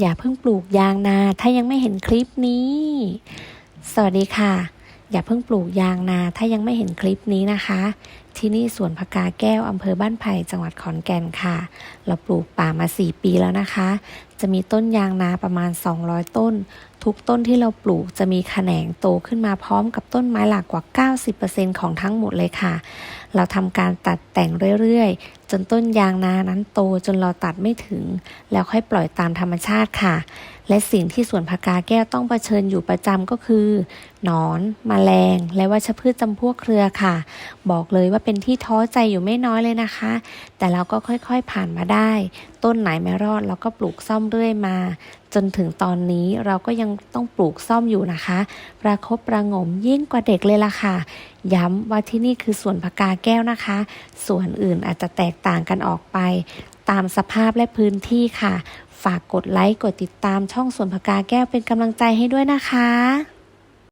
อย่าเพิ่งปลูกยางนา ถ้ายังไม่เห็นคลิปนี้ สวัสดีค่ะ อย่าเพิ่งปลูกยางนา ถ้ายังไม่เห็นคลิปนี้นะคะ ที่นี่สวนพกาแก้วอำเภอบ้านไผ่จังหวัดขอนแก่นค่ะ เราปลูกป่ามา 4 ปีแล้วนะคะ จะมีต้นยางนาประมาณ 200 ต้น ทุกต้นที่เราปลูกจะมีแขนงโตขึ้นมาพร้อมกับต้นไม้หลักกว่า 90%ของทั้งหมดเลยค่ะ เราทำการตัดแต่งเรื่อยๆ จนต้นยางนานั้นโตจนเราตัดไม่ถึง แล้วค่อยปล่อยตามธรรมชาติค่ะ และสิ่งที่สวนพกาแก้วต้องเผชิญอยู่ประจำก็คือ หนอนมแมลง และวัชพืชจำพวกเครือค่ะ บอกเลยว่าเป็นที่ท้อใจอยู่ไม่น้อยเลยนะคะ แต่เราก็ค่อยๆผ่านมาได้ ต้นไหนไม่รอดเราก็ปลูกซ่อมเรื่อยมา จนถึงตอนนี้เราก็ยังต้องปลูกซ่อมอยู่นะคะ ประคบประงมยิ่งกว่าเด็กเลยล่ะค่ะ ย้ำว่าที่นี่คือสวนพกาแก้วนะคะ ส่วนอื่นอาจจะแตกต่างกันออกไป ตามสภาพและพื้นที่ค่ะ ฝากกดไลค์กดติดตามช่องสวนพกาแก้วเป็นกำลังใจให้ด้วยนะคะ